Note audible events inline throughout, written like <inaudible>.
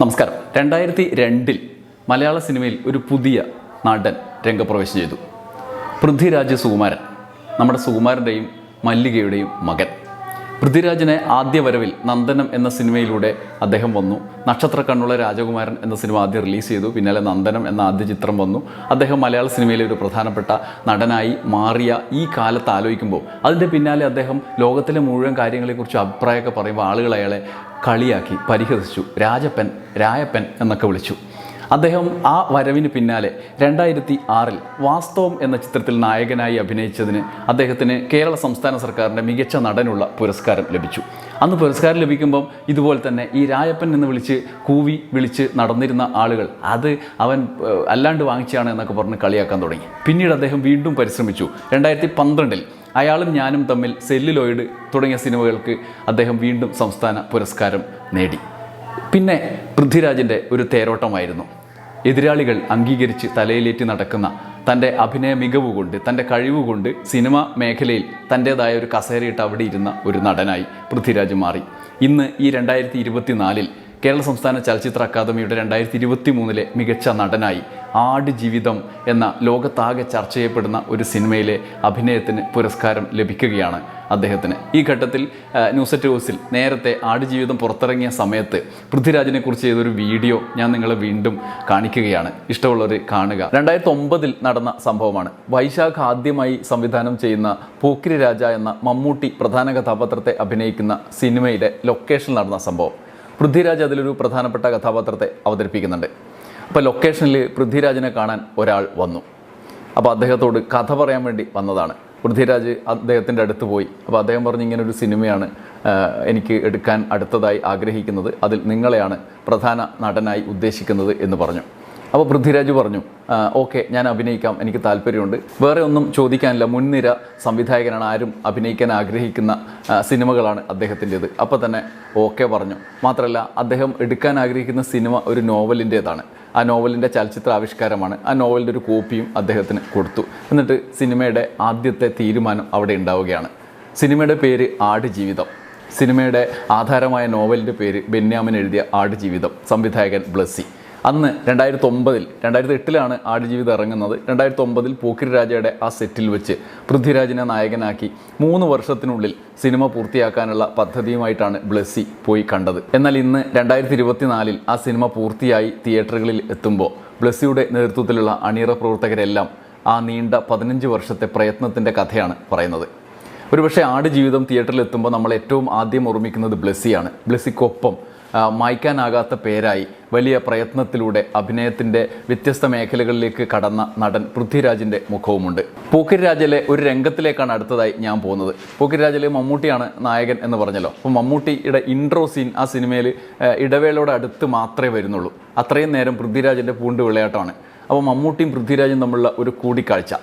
നമസ്കാരം. രണ്ടായിരത്തി രണ്ടിൽ മലയാള സിനിമയിൽ ഒരു പുതിയ നടൻ രംഗപ്രവേശം ചെയ്തു. പൃഥ്വിരാജ് സുകുമാരൻ നമ്മുടെ സുകുമാരന്റെയും മല്ലികയുടെയും മകൻ. പൃഥ്വിരാജിനെ ആദ്യ വരവിൽ നന്ദനം എന്ന സിനിമയിലൂടെ അദ്ദേഹം വന്നു. നക്ഷത്ര കണ്ണുള്ള രാജകുമാരൻ എന്ന സിനിമ ആദ്യം റിലീസ് ചെയ്തു. പിന്നാലെ നന്ദനം എന്ന ആദ്യ ചിത്രം വന്നു. അദ്ദേഹം മലയാള സിനിമയിലെ ഒരു പ്രധാനപ്പെട്ട നടനായി മാറിയ ഈ കാലത്ത് ആലോചിക്കുമ്പോൾ അതിന്റെ പിന്നാലെ അദ്ദേഹം ലോകത്തിലെ മുഴുവൻ കാര്യങ്ങളെക്കുറിച്ച് അഭിപ്രായമൊക്കെ പറയുമ്പോൾ ആളുകൾ അയാളെ കളിയാക്കി പരിഹസിച്ചു. രാജപ്പൻ രായപ്പൻ എന്നൊക്കെ വിളിച്ചു. അദ്ദേഹം ആ വരവിന് പിന്നാലെ രണ്ടായിരത്തി ആറിൽ വാസ്തവം എന്ന ചിത്രത്തിൽ നായകനായി അഭിനയിച്ചതിന് അദ്ദേഹത്തിന് കേരള സംസ്ഥാന സർക്കാരിന്റെ മികച്ച നടനുള്ള പുരസ്കാരം ലഭിച്ചു. അന്ന് പുരസ്കാരം ലഭിക്കുമ്പം ഇതുപോലെ തന്നെ ഈ രായപ്പൻ എന്ന് വിളിച്ച് കൂവി വിളിച്ച് നടന്നിരുന്ന ആളുകൾ അത് അവൻ അല്ലാണ്ട് വാങ്ങിച്ചാണ് എന്നൊക്കെ പറഞ്ഞ് കളിയാക്കാൻ തുടങ്ങി. പിന്നീട് അദ്ദേഹം വീണ്ടും പരിശ്രമിച്ചു. രണ്ടായിരത്തി പന്ത്രണ്ടിൽ അയാളും ഞാനും തമ്മിൽ സെല്ലുലോയിഡ് തുടങ്ങിയ സിനിമകൾക്ക് അദ്ദേഹം വീണ്ടും സംസ്ഥാന പുരസ്കാരം നേടി. പിന്നെ പൃഥ്വിരാജിന്റെ ഒരു തേരോട്ടമായിരുന്നു. എതിരാളികൾ അംഗീകരിച്ച് തലയിലേറ്റി നടക്കുന്ന തന്റെ അഭിനയ മികവ് കൊണ്ട് തന്റെ കഴിവുകൊണ്ട് സിനിമ മേഖലയിൽ തന്റേതായ ഒരു കസേരയിട്ട് അവിടെ ഇരുന്ന ഒരു നടനായി പൃഥ്വിരാജ് മാറി. ഇന്ന് ഈ രണ്ടായിരത്തി ഇരുപത്തിനാലിൽ കേരള സംസ്ഥാന ചലച്ചിത്ര അക്കാദമിയുടെ രണ്ടായിരത്തി ഇരുപത്തി മൂന്നിലെ മികച്ച നടനായി ആട് ജീവിതം എന്ന ലോകത്താകെ ചർച്ച ചെയ്യപ്പെടുന്ന ഒരു സിനിമയിലെ അഭിനയത്തിന് പുരസ്കാരം ലഭിക്കുകയാണ് അദ്ദേഹത്തിന്. ഈ ഘട്ടത്തിൽ ന്യൂസെറ്റ് ഹൗസിൽ നേരത്തെ ആടുജീവിതം പുറത്തിറങ്ങിയ സമയത്ത് പൃഥ്വിരാജിനെ കുറിച്ച് ചെയ്തൊരു വീഡിയോ ഞാൻ നിങ്ങളെ വീണ്ടും കാണിക്കുകയാണ്. ഇഷ്ടമുള്ളവർ കാണുക. രണ്ടായിരത്തി ഒമ്പതിൽ നടന്ന സംഭവമാണ്. വൈശാഖ് ആദ്യമായി സംവിധാനം ചെയ്യുന്ന പോക്കിരി രാജ എന്ന മമ്മൂട്ടി പ്രധാന കഥാപാത്രത്തെ അഭിനയിക്കുന്ന സിനിമയിലെ ലൊക്കേഷൻ നടന്ന സംഭവം. പൃഥ്വിരാജ് അതിലൊരു പ്രധാനപ്പെട്ട കഥാപാത്രത്തെ അവതരിപ്പിക്കുന്നുണ്ട്. അപ്പോൾ ലൊക്കേഷനിൽ പൃഥ്വിരാജിനെ കാണാൻ ഒരാൾ വന്നു. അപ്പോൾ അദ്ദേഹത്തോട് കഥ പറയാൻ വേണ്ടി വന്നതാണ്. പൃഥ്വിരാജ് അദ്ദേഹത്തിന്റെ അടുത്ത് പോയി. അപ്പോൾ അദ്ദേഹം പറഞ്ഞു ഇങ്ങനെ ഒരു സിനിമയാണ് എനിക്ക് എടുക്കാൻ അടുത്തതായി ആഗ്രഹിക്കുന്നത്. അതിൽ നിങ്ങളെയാണ് പ്രധാന നടനായി ഉദ്ദേശിക്കുന്നത് എന്ന് പറഞ്ഞു. അപ്പോൾ പൃഥ്വിരാജ് പറഞ്ഞു ഓക്കെ ഞാൻ അഭിനയിക്കാം എനിക്ക് താല്പര്യമുണ്ട്. വേറെ ഒന്നും ചോദിക്കാനില്ല മുൻനിര സംവിധായകനാണ് ആരും അഭിനയിക്കാൻ ആഗ്രഹിക്കുന്ന സിനിമകളാണ് അദ്ദേഹത്തിന്റെത്. അപ്പോൾ തന്നെ ഓക്കെ പറഞ്ഞു. മാത്രമല്ല അദ്ദേഹം എടുക്കാൻ ആഗ്രഹിക്കുന്ന സിനിമ ഒരു നോവലിന്റേതാണ്. ആ നോവലിന്റെ ചലച്ചിത്ര ആവിഷ്കാരമാണ്. ആ നോവലിന്റെ ഒരു കോപ്പിയും അദ്ദേഹത്തിന് കൊടുത്തു. എന്നിട്ട് സിനിമയുടെ ആദ്യത്തെ തീരുമാനം അവിടെ ഉണ്ടാവുകയാണ്. സിനിമയുടെ പേര് ആടുജീവിതം. സിനിമയുടെ ആധാരമായ നോവലിന്റെ പേര് ബെന്യാമിൻ എഴുതിയ ആടുജീവിതം സംവിധായകൻ ബ്ലസ്സി. അന്ന് രണ്ടായിരത്തി ഒമ്പതിൽ രണ്ടായിരത്തി എട്ടിലാണ് ആടുജീവിതം ഇറങ്ങുന്നത്. രണ്ടായിരത്തി ഒമ്പതിൽ പോക്കിരി രാജയുടെ ആ സെറ്റിൽ വെച്ച് പൃഥ്വിരാജിനെ നായകനാക്കി മൂന്ന് വർഷത്തിനുള്ളിൽ സിനിമ പൂർത്തിയാക്കാനുള്ള പദ്ധതിയുമായിട്ടാണ് ബ്ലസ്സി പോയി കണ്ടത്. എന്നാൽ ഇന്ന് രണ്ടായിരത്തി ഇരുപത്തിനാലിൽ ആ സിനിമ പൂർത്തിയായി തിയേറ്ററുകളിൽ എത്തുമ്പോൾ ബ്ലസ്സിയുടെ നേതൃത്വത്തിലുള്ള അണിയറ പ്രവർത്തകരെല്ലാം ആ നീണ്ട പതിനഞ്ച് വർഷത്തെ പ്രയത്നത്തിന്റെ കഥയാണ് പറയുന്നത്. ഒരുപക്ഷെ ആട് ജീവിതം തിയേറ്ററിൽ എത്തുമ്പോൾ നമ്മൾ ഏറ്റവും ആദ്യം ഓർമ്മിക്കുന്നത് ബ്ലെസ്സിയാണ്. ബ്ലെസ്സിക്കൊപ്പം മായ്ക്കാനാകാത്ത പേരായി വലിയ പ്രയത്നത്തിലൂടെ അഭിനയത്തിന്റെ വ്യത്യസ്ത മേഖലകളിലേക്ക് കടന്ന നടൻ പൃഥ്വിരാജിന്റെ മുഖവുമുണ്ട്. പൂക്കിരിരാജിലെ ഒരു രംഗത്തിലേക്കാണ് അടുത്തതായി ഞാൻ പോകുന്നത്. പൂക്കിരിരാജിലെ മമ്മൂട്ടിയാണ് നായകൻ എന്ന് പറഞ്ഞല്ലോ. അപ്പോൾ മമ്മൂട്ടിയുടെ ഇൻട്രോ സീൻ ആ സിനിമയിൽ ഇടവേളയുടെ അടുത്ത് മാത്രമേ വരുന്നുള്ളൂ. അത്രയും നേരം പൃഥ്വിരാജിന്റെ പൂണ്ട് വിളയാട്ടമാണ് അപ്പോൾ മമ്മൂട്ടിയും പൃഥ്വിരാജും തമ്മിലുള്ള ഒരു കൂടിക്കാഴ്ച.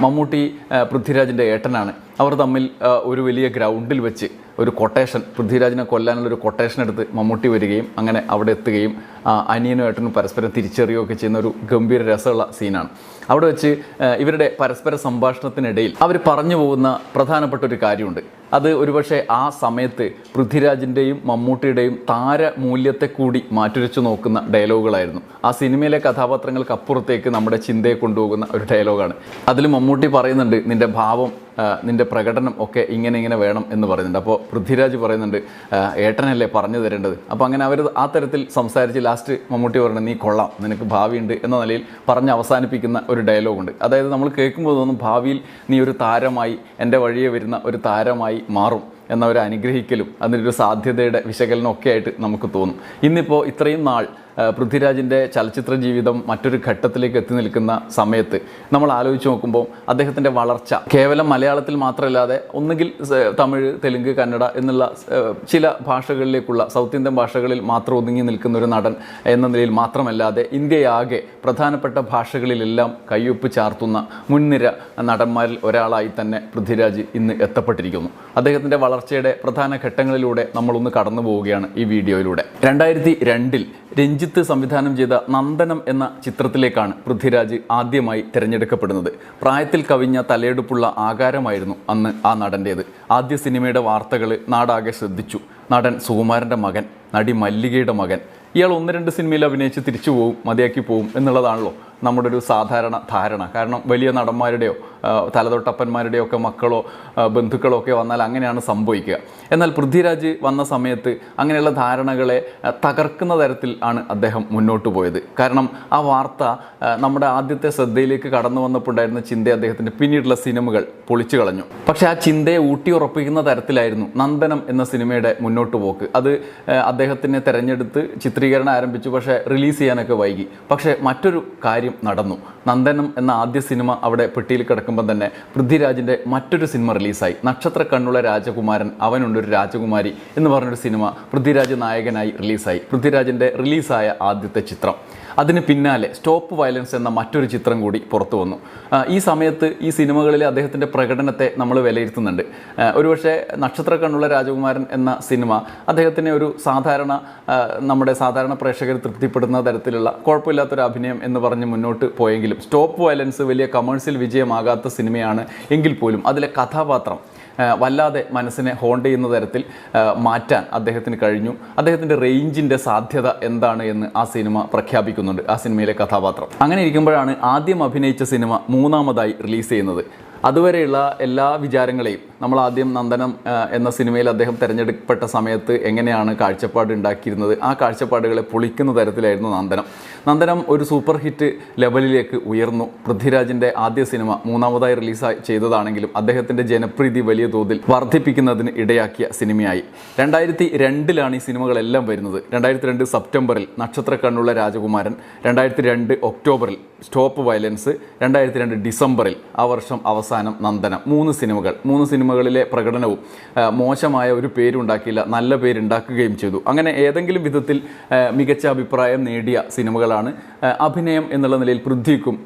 മമ്മൂട്ടി പൃഥ്വിരാജിന്റെ ഏട്ടനാണ്. അവർ തമ്മിൽ ഒരു വലിയ ഗ്രൗണ്ടിൽ വെച്ച് ഒരു കൊട്ടേഷൻ പൃഥ്വിരാജിനെ കൊല്ലാനുള്ള ഒരു കൊട്ടേഷൻ എടുത്ത് മമ്മൂട്ടി വരികയും അങ്ങനെ അവിടെ എത്തുകയും അനിയനും ഏട്ടനും പരസ്പരം തിരിച്ചറിയുകയൊക്കെ ചെയ്യുന്ന ഒരു ഗംഭീര രസമുള്ള സീനാണ്. അവിടെ വെച്ച് ഇവരുടെ പരസ്പര സംഭാഷണത്തിനിടയിൽ അവർ പറഞ്ഞു പോകുന്ന പ്രധാനപ്പെട്ട ഒരു കാര്യമുണ്ട്. അത് ഒരുപക്ഷെ ആ സമയത്ത് പൃഥ്വിരാജിന്റെയും മമ്മൂട്ടിയുടെയും താരമൂല്യത്തെ കൂടി മാറ്റുരച്ചു നോക്കുന്ന ഡയലോഗുകളായിരുന്നു. ആ സിനിമയിലെ കഥാപാത്രങ്ങൾക്ക് അപ്പുറത്തേക്ക് നമ്മുടെ ചിന്തയെ കൊണ്ടുപോകുന്ന ഒരു ഡയലോഗാണ്. അതിൽ മമ്മൂട്ടി പറയുന്നുണ്ട് നിന്റെ ഭാവം ആ, നിന്റെ പ്രകടനം ഒക്കെ ഇങ്ങനെ ഇങ്ങനെ വേണം എന്ന് പറയുന്നുണ്ട്. അപ്പോൾ പൃഥ്വിരാജ് പറയുന്നുണ്ട് ഏട്ടനല്ലേ പറഞ്ഞു തരേണ്ടത്. അപ്പോൾ അങ്ങനെ അവർ ആ തരത്തിൽ സംസാരിച്ച് ലാസ്റ്റ് മമ്മൂട്ടി പറഞ്ഞു നീ കൊള്ളാം നിനക്ക് ഭാവിയുണ്ട് എന്ന നിലയിൽ പറഞ്ഞ് അവസാനിപ്പിക്കുന്ന ഒരു ഡയലോഗുണ്ട് അതായത് നമ്മൾ കേൾക്കുമ്പോൾ തോന്നും ഭാവിയിൽ നീ ഒരു താരമായി എന്റെ വഴിയെ വരുന്ന ഒരു താരമായി മാറും. എന്ന ഒരു അനുഗ്രഹിക്കലും അതിനൊരു സാധ്യതയുടെ വിശകലനം ഒക്കെ ആയിട്ട് നമുക്ക് തോന്നും. ഇന്നിപ്പോൾ ഇത്രയും നാൾ പൃഥ്വിരാജിന്റെ ചലച്ചിത്ര ജീവിതം മറ്റൊരു ഘട്ടത്തിലേക്ക് എത്തി നിൽക്കുന്ന സമയത്ത് നമ്മൾ ആലോചിച്ച് നോക്കുമ്പോൾ അദ്ദേഹത്തിന്റെ വളർച്ച കേവലം മലയാളത്തിൽ മാത്രമല്ലാതെ ഒന്നുകിൽ തമിഴ് തെലുങ്ക് കന്നഡ എന്നുള്ള ചില ഭാഷകളിലേക്കുള്ള സൗത്ത് ഇന്ത്യൻ ഭാഷകളിൽ മാത്രം ഒതുങ്ങി നിൽക്കുന്ന ഒരു നടൻ എന്ന നിലയിൽ മാത്രമല്ലാതെ ഇന്ത്യയാകെ പ്രധാനപ്പെട്ട ഭാഷകളിലെല്ലാം കയ്യൊപ്പ് ചാർത്തുന്ന മുൻനിര നടന്മാരിൽ ഒരാളായി തന്നെ പൃഥ്വിരാജ് ഇന്ന് എത്തപ്പെട്ടിരിക്കുന്നു. അദ്ദേഹത്തിന്റെ വളർച്ചയുടെ പ്രധാന ഘട്ടങ്ങളിലൂടെ നമ്മളൊന്ന് കടന്നു പോവുകയാണ് ഈ വീഡിയോയിലൂടെ. രണ്ടായിരത്തി രണ്ടിൽ രഞ്ജിത്ത് സംവിധാനം ചെയ്ത നന്ദനം എന്ന ചിത്രത്തിലേക്കാണ് പൃഥ്വിരാജ് ആദ്യമായി തിരഞ്ഞെടുക്കപ്പെടുന്നത്. പ്രായത്തിൽ കവിഞ്ഞ തലയെടുപ്പുള്ള ആകാരമായിരുന്നു അന്ന് ആ നടന്റേത് ആദ്യ സിനിമയുടെ വാർത്തകൾ നാടാകെ ശ്രദ്ധിച്ചു. നടൻ സുകുമാരന്റെ മകൻ നടി മല്ലികയുടെ മകൻ. ഇയാൾ ഒന്ന് രണ്ട് സിനിമയിൽ അഭിനയിച്ച് തിരിച്ചു പോവും മതിയാക്കി പോവും എന്നുള്ളതാണല്ലോ നമ്മുടെ ഒരു സാധാരണ ധാരണ. കാരണം വലിയ നടന്മാരുടെയോ തലതൊട്ടപ്പന്മാരുടെയോ ഒക്കെ മക്കളോ ബന്ധുക്കളോ ഒക്കെ വന്നാൽ അങ്ങനെയാണ് സംഭവിക്കുക. എന്നാൽ പൃഥ്വിരാജ് വന്ന സമയത്ത് അങ്ങനെയുള്ള ധാരണകളെ തകർക്കുന്ന തരത്തിൽ ആണ് അദ്ദേഹം മുന്നോട്ട് പോയത്. കാരണം ആ വാർത്ത നമ്മുടെ ആദ്യത്തെ ശ്രദ്ധയിലേക്ക് കടന്നു വന്നപ്പോൾ ഉണ്ടായിരുന്ന ചിന്ത അദ്ദേഹത്തിന്റെ പിന്നീടുള്ള സിനിമകൾ പൊളിച്ചു കളഞ്ഞു. പക്ഷേ ആ ചിന്തയെ ഊട്ടി ഉറപ്പിക്കുന്ന തരത്തിലായിരുന്നു നന്ദനം എന്ന സിനിമയുടെ മുന്നോട്ട് പോക്ക്. അത് അദ്ദേഹത്തിനെ തെരഞ്ഞെടുത്ത് ചിത്രീകരണം ആരംഭിച്ചു പക്ഷേ റിലീസ് ചെയ്യാനൊക്കെ വൈകി. പക്ഷേ മറ്റൊരു കാര്യം നടന്നു. നന്ദനം എന്ന ആദ്യ സിനിമ അവിടെ പെട്ടിയിൽ കിടക്കുമ്പോൾ തന്നെ പൃഥ്വിരാജിന്റെ മറ്റൊരു സിനിമ റിലീസായി. നക്ഷത്ര കണ്ണുള്ള രാജകുമാരൻ അവനുണ്ടൊരു രാജകുമാരി എന്ന് പറഞ്ഞൊരു സിനിമ പൃഥ്വിരാജ് നായകനായി റിലീസായി. പൃഥ്വിരാജിന്റെ റിലീസായ ആദ്യത്തെ ചിത്രം. അതിന് പിന്നാലെ സ്റ്റോപ്പ് വയലൻസ് എന്ന മറ്റൊരു ചിത്രം കൂടി പുറത്തു വന്നു. ഈ സമയത്ത് ഈ സിനിമകളിലെ അദ്ദേഹത്തിന്റെ പ്രകടനത്തെ നമ്മൾ വിലയിരുത്തുന്നുണ്ട്. ഒരുപക്ഷെ നക്ഷത്ര കണ്ണുള്ള രാജകുമാരൻ എന്ന സിനിമ അദ്ദേഹത്തിനെ ഒരു സാധാരണ നമ്മുടെ സാധാരണ പ്രേക്ഷകർ തൃപ്തിപ്പെടുന്ന തരത്തിലുള്ള കുഴപ്പമില്ലാത്തൊരു അഭിനയം എന്ന് പറഞ്ഞ് മുന്നോട്ട് പോയെങ്കിലും സ്റ്റോപ്പ് വയലൻസ് വലിയ കമേഴ്സ്യൽ വിജയമാകാത്ത സിനിമയാണ് എങ്കിൽ പോലും അതിലെ കഥാപാത്രം വല്ലാതെ മനസ്സിനെ ഹോണ്ട് ചെയ്യുന്ന തരത്തിൽ മാറ്റാൻ അദ്ദേഹത്തിന് കഴിഞ്ഞു. അദ്ദേഹത്തിന്റെ റേഞ്ചിന്റെ സാധ്യത എന്താണ് എന്ന് ആ സിനിമ പ്രഖ്യാപിക്കുന്നുണ്ട്. ആ സിനിമയിലെ കഥാപാത്രം. അങ്ങനെ ഇരിക്കുമ്പോഴാണ് ആദ്യം അഭിനയിച്ച സിനിമ മൂന്നാമതായി റിലീസ് ചെയ്യുന്നത്. അതുവരെയുള്ള എല്ലാ വിചാരങ്ങളെയും നമ്മൾ ആദ്യം നന്ദനം എന്ന സിനിമയിൽ അദ്ദേഹം തിരഞ്ഞെടുക്കപ്പെട്ട സമയത്ത് എങ്ങനെയാണ് കാഴ്ചപ്പാട് ഉണ്ടാക്കിയിരുന്നത്? ആ കാഴ്ചപ്പാടുകളെ പൊളിക്കുന്ന തരത്തിലായിരുന്നു നന്ദനം. നന്ദനം ഒരു സൂപ്പർ ഹിറ്റ് ലെവലിലേക്ക് ഉയർന്നു. പൃഥ്വിരാജിന്റെ ആദ്യ സിനിമ മൂന്നാമതായി റിലീസ് ചെയ്തതാണെങ്കിലും അദ്ദേഹത്തിന്റെ ജനപ്രീതി വലിയ തോതിൽ വർദ്ധിപ്പിക്കുന്നതിന് ഇടയാക്കിയ സിനിമയായി. രണ്ടായിരത്തി രണ്ടിലാണ് ഈ സിനിമകളെല്ലാം വരുന്നത്. രണ്ടായിരത്തി രണ്ട് സെപ്റ്റംബറിൽ നക്ഷത്ര കണ്ണുള്ള രാജകുമാരൻ രണ്ടായിരത്തി രണ്ട് ഒക്ടോബറിൽ സ്റ്റോപ്പ് വയലൻസ് രണ്ടായിരത്തി രണ്ട് ഡിസംബറിൽ ആ വർഷം അവസാനം നന്ദനം. മൂന്ന് സിനിമകൾ. മൂന്ന് സിനിമകളിലെ പ്രകടനവും മോശമായ ഒരു പേരുണ്ടാക്കിയില്ല നല്ല പേരുണ്ടാക്കുകയും ചെയ്തു. അങ്ങനെ ഏതെങ്കിലും വിധത്തിൽ മികച്ച അഭിപ്രായം നേടിയ സിനിമകളാണ് അഭിനയം എന്നുള്ള നിലയിൽ പൃഥ്വിക്കും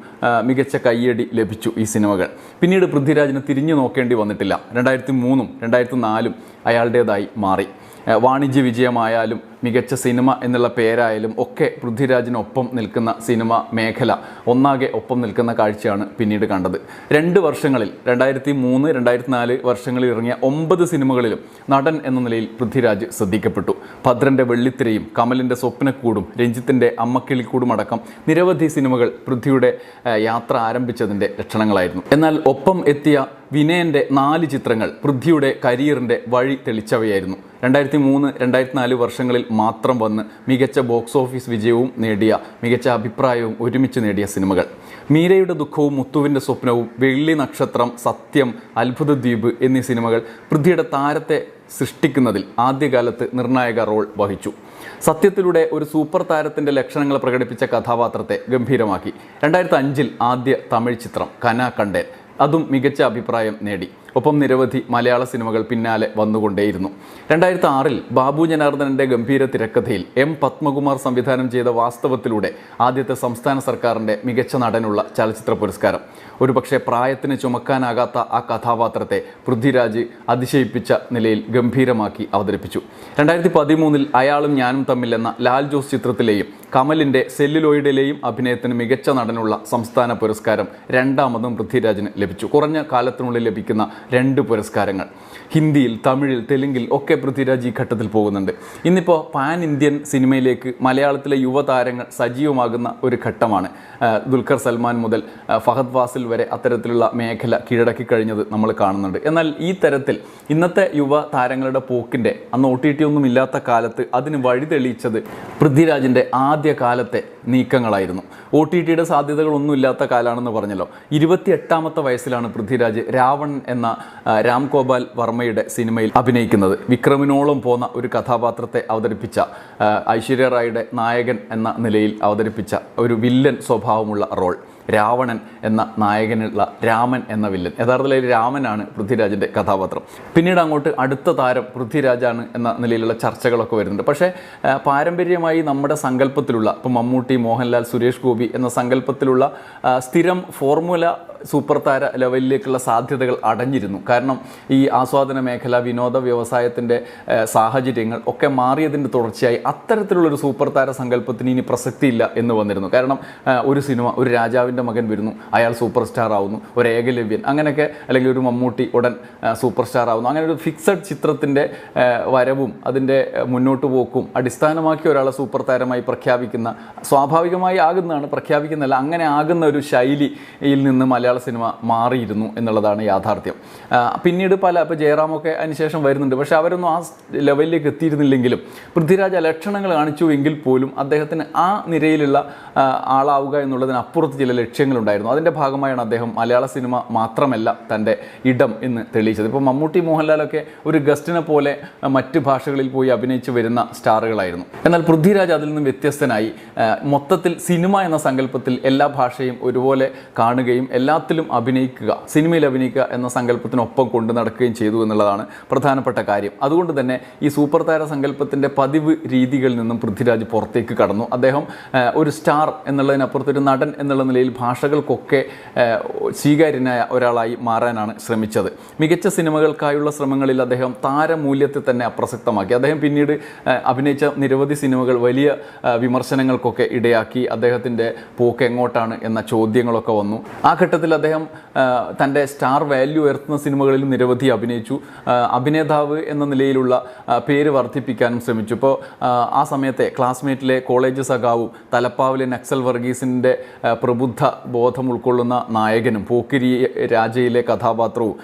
മികച്ച കയ്യടി ലഭിച്ചു ഈ സിനിമകൾ. പിന്നീട് പൃഥ്വിരാജിനെ തിരിഞ്ഞു നോക്കേണ്ടി വന്നിട്ടില്ല. രണ്ടായിരത്തി മൂന്നും രണ്ടായിരത്തി നാലും അയാളുടേതായി മാറി. വാണിജ്യ വിജയമായാലും മികച്ച സിനിമ എന്നുള്ള പേരായാലും ഒക്കെ പൃഥ്വിരാജിനൊപ്പം നിൽക്കുന്ന സിനിമ മേഖല ഒന്നാകെ ഒപ്പം നിൽക്കുന്ന കാഴ്ചയാണ് പിന്നീട് കണ്ടത്. രണ്ട് വർഷങ്ങളിൽ രണ്ടായിരത്തി മൂന്ന് രണ്ടായിരത്തി നാല് വർഷങ്ങളിൽ ഇറങ്ങിയ ഒമ്പത് സിനിമകളിലും നടൻ എന്ന നിലയിൽ പൃഥ്വിരാജ് ശ്രദ്ധിക്കപ്പെട്ടു. ഭദ്രന്റെ വെള്ളിത്തിരയും കമലിന്റെ സ്വപ്നക്കൂടും രഞ്ജിത്തിന്റെ അമ്മക്കിളിക്കൂടും അടക്കം നിരവധി സിനിമകൾ പൃഥ്വിയുടെ യാത്ര ആരംഭിച്ചതിന്റെ ലക്ഷണങ്ങളായിരുന്നു. എന്നാൽ ഒപ്പം എത്തിയ വിനയന്റെ നാല് ചിത്രങ്ങൾ പൃഥ്വിയുടെ കരിയറിന്റെ വഴി തെളിച്ചവയായിരുന്നു. രണ്ടായിരത്തി മൂന്ന് രണ്ടായിരത്തി നാല് വർഷങ്ങളിൽ മാത്രം വന്ന് മികച്ച ബോക്സ് ഓഫീസ് വിജയവും നേടിയ മികച്ച അഭിപ്രായവും ഒരുമിച്ച് നേടിയ സിനിമകൾ. മീരയുടെ ദുഃഖവും മുത്തുവിന്റെ സ്വപ്നവും വെള്ളി നക്ഷത്രം സത്യം അത്ഭുത ദ്വീപ് എന്നീ സിനിമകൾ പൃഥ്വിയുടെ താരത്തെ സൃഷ്ടിക്കുന്നതിൽ ആദ്യകാലത്ത് നിർണായക റോൾ വഹിച്ചു. സത്യത്തിലൂടെ ഒരു സൂപ്പർ താരത്തിന്റെ ലക്ഷണങ്ങൾ പ്രകടിപ്പിച്ച കഥാപാത്രത്തെ ഗംഭീരമാക്കി. രണ്ടായിരത്തി അഞ്ചിൽ ആദ്യ തമിഴ് ചിത്രം കന കണ്ടേൻ അതും മികച്ച അഭിപ്രായം നേടി. ഒപ്പം നിരവധി മലയാള സിനിമകൾ പിന്നാലെ വന്നുകൊണ്ടേയിരുന്നു. രണ്ടായിരത്തി ആറിൽ ബാബു ജനാർദ്ദനന്റെ ഗംഭീര തിരക്കഥയിൽ എം പത്മകുമാർ സംവിധാനം ചെയ്ത വാസ്തവത്തിലൂടെ ആദ്യത്തെ സംസ്ഥാന സർക്കാരിന്റെ മികച്ച നടനുള്ള ചലച്ചിത്ര പുരസ്കാരം. ഒരുപക്ഷെ പ്രായത്തിന് ചുമക്കാനാകാത്ത ആ കഥാപാത്രത്തെ പൃഥ്വിരാജ് അതിശയിപ്പിച്ച നിലയിൽ ഗംഭീരമാക്കി അവതരിപ്പിച്ചു. രണ്ടായിരത്തി പതിമൂന്നിൽ അയാളും ഞാനും തമ്മിൽ എന്ന ലാൽ ജോസ് ചിത്രത്തിലെയും കമലിന്റെ സെല്ലുലോയിഡിലെയും അഭിനയത്തിന് മികച്ച നടനുള്ള സംസ്ഥാന പുരസ്കാരം രണ്ടാമതും പൃഥ്വിരാജിന് ലഭിച്ചു. കുറഞ്ഞ കാലത്തിനുള്ളിൽ ലഭിക്കുന്ന രണ്ട് പുരസ്കാരങ്ങൾ. ഹിന്ദിയിൽ തമിഴിൽ തെലുങ്കിൽ ഒക്കെ പൃഥ്വിരാജ് ഈ ഘട്ടത്തിൽ പോകുന്നുണ്ട്. ഇന്നിപ്പോൾ പാൻ ഇന്ത്യൻ സിനിമയിലേക്ക് മലയാളത്തിലെ യുവതാരങ്ങൾ സജീവമാകുന്ന ഒരു ഘട്ടമാണ്. ദുൽഖർ സൽമാൻ മുതൽ ഫഹദ് വാസിൽ വരെ അത്തരത്തിലുള്ള മേഖല കീഴടക്കി കഴിഞ്ഞത് നമ്മൾ കാണുന്നുണ്ട്. എന്നാൽ ഈ തരത്തിൽ ഇന്നത്തെ യുവ താരങ്ങളുടെ പോക്കിന്റെ അന്ന് ഒ ടി ടി ഒന്നും ഇല്ലാത്ത കാലത്ത് അതിന് വഴിതെളിയിച്ചത് പൃഥ്വിരാജിന്റെ ആദ്യ കാലത്തെ നീക്കങ്ങളായിരുന്നു. ഒ ടി ടിയുടെ സാധ്യതകളൊന്നും ഇല്ലാത്ത കാലമാണെന്ന് പറഞ്ഞല്ലോ. ഇരുപത്തി എട്ടാമത്തെ വയസ്സിലാണ് പൃഥ്വിരാജ് രാവൺ എന്ന രാം ഗോപാൽ വർമ്മയുടെ സിനിമയിൽ അഭിനയിക്കുന്നത്. വിക്രമിനോളം പോന്ന ഒരു കഥാപാത്രത്തെ അവതരിപ്പിച്ച ഐശ്വര്യ റായിയുടെ നായകൻ എന്ന നിലയിൽ അവതരിപ്പിച്ച ഒരു വില്ലൻ സ്വഭാവമുള്ള റോൾ. രാവണൻ എന്ന നായകനുള്ള രാമൻ എന്ന വില്ലൻ. യഥാർത്ഥത്തിൽ രാമനാണ് പൃഥ്വിരാജിന്റെ കഥാപാത്രം. പിന്നീട് അങ്ങോട്ട് അടുത്ത താരം പൃഥ്വിരാജാണ് എന്ന നിലയിലുള്ള ചർച്ചകളൊക്കെ വരുന്നുണ്ട്. പക്ഷേ പാരമ്പര്യമായി നമ്മുടെ സങ്കല്പത്തിലുള്ള ഇപ്പം മമ്മൂട്ടി മോഹൻലാൽ സുരേഷ് ഗോപി എന്ന സങ്കല്പത്തിലുള്ള സ്ഥിരം ഫോർമുല സൂപ്പർ താര ലെവലിലേക്കുള്ള സാധ്യതകൾ അടഞ്ഞിരുന്നു. കാരണം ഈ ആസ്വാദന മേഖല വിനോദ വ്യവസായത്തിന്റെ സാഹചര്യങ്ങൾ ഒക്കെ മാറിയതിന്റെ തുടർച്ചയായി അത്തരത്തിലുള്ളൊരു സൂപ്പർ താര സങ്കല്പത്തിന് ഇനി പ്രസക്തിയില്ല എന്ന് വന്നിരുന്നു. കാരണം ഒരു സിനിമ ഒരു രാജാവിന്റെ രാജാവിന്റെ മകൻ വരുന്നു. അയാൾ സൂപ്പർ സ്റ്റാർ ആവുന്നു. ഒരു ഏകലവ്യൻ. അങ്ങനെയൊക്കെ അല്ലെങ്കിൽ ഒരു മമ്മൂട്ടി ഉടൻ സൂപ്പർ സ്റ്റാർ ആവുന്നു. അങ്ങനെ ഒരു ഫിക്സഡ് ചിത്രത്തിന്റെ വരവും അതിന്റെ മുന്നോട്ട് പോക്കും അടിസ്ഥാനമാക്കി ഒരാളെ സൂപ്പർ താരമായി പ്രഖ്യാപിക്കുന്ന സ്വാഭാവികമായി ആകുന്നതാണ് പ്രഖ്യാപിക്കുന്നതല്ല അങ്ങനെ ആകുന്ന ഒരു ശൈലിയിൽ നിന്ന് മലയാള സിനിമ മാറിയിരുന്നു എന്നുള്ളതാണ് യാഥാർത്ഥ്യം. പിന്നീട് പല ഇപ്പോൾ ജയറാമൊക്കെ അതിനുശേഷം വരുന്നുണ്ട്. പക്ഷേ അവരൊന്നും ആ ലെവലിലേക്ക് എത്തിയിരുന്നില്ലെങ്കിലും പൃഥ്വിരാജ് ലക്ഷണങ്ങൾ കാണിച്ചു എങ്കിൽ പോലും അദ്ദേഹത്തിന് ആ നിരയിലുള്ള ആളാവുക എന്നുള്ളതിനപ്പുറത്ത് ചില ലക്ഷ്യങ്ങളുണ്ടായിരുന്നു. അതിന്റെ ഭാഗമായാണ് അദ്ദേഹം മലയാള സിനിമ മാത്രമല്ല തന്റെ ഇടം എന്ന് തെളിയിച്ചത്. ഇപ്പോൾ മമ്മൂട്ടി മോഹൻലാലൊക്കെ ഒരു ഗസ്റ്റിനെ പോലെ മറ്റ് ഭാഷകളിൽ പോയി അഭിനയിച്ച് വരുന്ന സ്റ്റാറുകളായിരുന്നു. എന്നാൽ പൃഥ്വിരാജ് അതിൽ നിന്നും വ്യത്യസ്തനായി മൊത്തത്തിൽ സിനിമ എന്ന സങ്കല്പത്തിൽ എല്ലാ ഭാഷയും ഒരുപോലെ കാണുകയും എല്ലാത്തിലും അഭിനയിക്കുക സിനിമയിൽ അഭിനയിക്കുക എന്ന സങ്കല്പത്തിനൊപ്പം കൊണ്ടു നടക്കുകയും ചെയ്തു എന്നുള്ളതാണ് പ്രധാനപ്പെട്ട കാര്യം. അതുകൊണ്ട് തന്നെ ഈ സൂപ്പർ താര സങ്കല്പത്തിന്റെ പതിവ് രീതികളിൽ നിന്നും പൃഥ്വിരാജ് പുറത്തേക്ക് കടന്നു. അദ്ദേഹം ഒരു സ്റ്റാർ എന്നുള്ളതിനപ്പുറത്ത് ഒരു നടൻ എന്നുള്ള നിലയിൽ ഭാഷകൾക്കൊക്കെ സ്വീകാര്യനായ ഒരാളായി മാറാനാണ് ശ്രമിച്ചത്. മികച്ച സിനിമകൾക്കായുള്ള ശ്രമങ്ങളിൽ അദ്ദേഹം താരമൂല്യത്തെ തന്നെ അപ്രസക്തമാക്കി. അദ്ദേഹം പിന്നീട് അഭിനയിച്ച നിരവധി സിനിമകൾ വലിയ വിമർശനങ്ങൾക്കൊക്കെ ഇടയാക്കി. അദ്ദേഹത്തിന്റെ പോക്ക് എങ്ങോട്ടാണ് എന്ന ചോദ്യങ്ങളൊക്കെ വന്നു. ആ ഘട്ടത്തിൽ അദ്ദേഹം തന്റെ സ്റ്റാർ വാല്യൂ ഉയർത്തുന്ന സിനിമകളിൽ നിരവധി അഭിനയിച്ചു. അഭിനേതാവ് എന്ന നിലയിലുള്ള പേര് വർദ്ധിപ്പിക്കാനും ശ്രമിച്ചു. ഇപ്പോൾ ആ, സമയത്തെ ക്ലാസ്മേറ്റിലെ കോളേജ് സഖാവും തലപ്പാവിലെ നക്സൽ വർഗീസിന്റെ ആ, പ്രബുദ്ധ ബോധം ഉൾക്കൊള്ളുന്ന നായകനും പോക്കിരി രാജയിലെ കഥാപാത്രവും